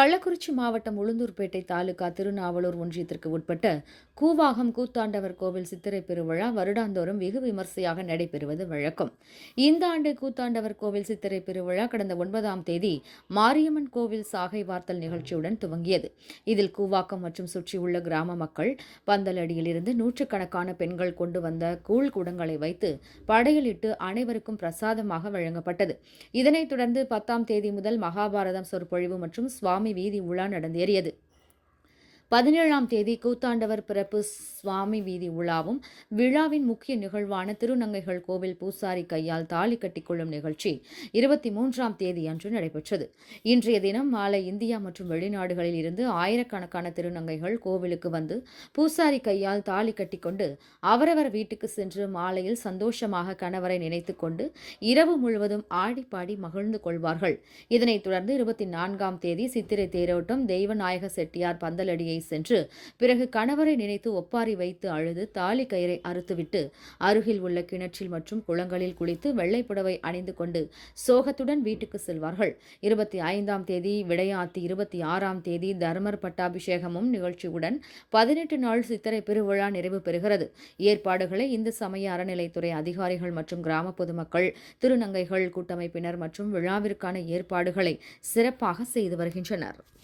கள்ளக்குறிச்சி மாவட்டம் உளுந்தூர்பேட்டை தாலுகா திருநாவலூர் ஒன்றியத்திற்கு உட்பட்ட கூவாகம் கூத்தாண்டவர் கோவில் சித்திரை பெருவிழா வருடாந்தோறும் வெகு விமர்சையாக நடைபெறுவது வழக்கம். இந்த ஆண்டு கூத்தாண்டவர் கோவில் சித்திரை பெருவிழா கடந்த ஒன்பதாம் தேதி மாரியம்மன் கோவில் சாகை வார்த்தல் நிகழ்ச்சியுடன் துவங்கியது. இதில் கூவாக்கம் மற்றும் சுற்றியுள்ள கிராம மக்கள் பந்தலடியிலிருந்து நூற்றுக்கணக்கான பெண்கள் கொண்டு வந்த கூழ் குடங்களை வைத்து படையலிட்டு அனைவருக்கும் பிரசாதமாக வழங்கப்பட்டது. இதனைத் தொடர்ந்து பத்தாம் தேதி முதல் மகாபாரதம் சொற்பொழிவு மற்றும் சுவாமி வீதி உலா நடந்தேறியது. பதினேழாம் தேதி கூத்தாண்டவர் பிறப்பு சுவாமி வீதி உலாவும். விழாவின் முக்கிய நிகழ்வான திருநங்கைகள் கோவில் பூசாரி கையால் தாலி கட்டிக்கொள்ளும் நிகழ்ச்சி இருபத்தி மூன்றாம் தேதி அன்று நடைபெற்றது. இன்றைய தினம் மாலை இந்தியா மற்றும் வெளிநாடுகளில் இருந்து ஆயிரக்கணக்கான திருநங்கைகள் கோவிலுக்கு வந்து பூசாரி கையால் தாலி கட்டிக்கொண்டு அவரவர் வீட்டுக்கு சென்று மாலையில் சந்தோஷமாக கணவரை நினைத்து கொண்டு இரவு முழுவதும் ஆடிப்பாடி மகிழ்ந்து கொள்வார்கள். இதனைத் தொடர்ந்து இருபத்தி நான்காம் தேதி சித்திரை தேரோட்டம் தெய்வநாயக செட்டியார் பந்தலடியை சென்று பிறகு கணவரை நினைத்து ஒப்பாரி வைத்து அழுது தாலி கயிறை அறுத்துவிட்டு அருகில் உள்ள கிணற்றில் மற்றும் குளங்களில் குளித்து வெள்ளைப்புடவை அணிந்து கொண்டு சோகத்துடன் வீட்டுக்கு செல்வார்கள். இருபத்தி ஐந்தாம் தேதி விடையாத்தி இருபத்தி ஆறாம் தேதி தர்மர் பட்டாபிஷேகமும் நிகழ்ச்சியுடன் பதினெட்டு நாள் சித்திரை பெருவிழா நிறைவு பெறுகிறது. ஏற்பாடுகளை இந்து சமய அறநிலைத்துறை அதிகாரிகள் மற்றும் கிராம பொதுமக்கள் திருநங்கைகள் கூட்டமைப்பினர் மற்றும் விழாவிற்கான ஏற்பாடுகளை சிறப்பாக செய்து வருகின்றனர்.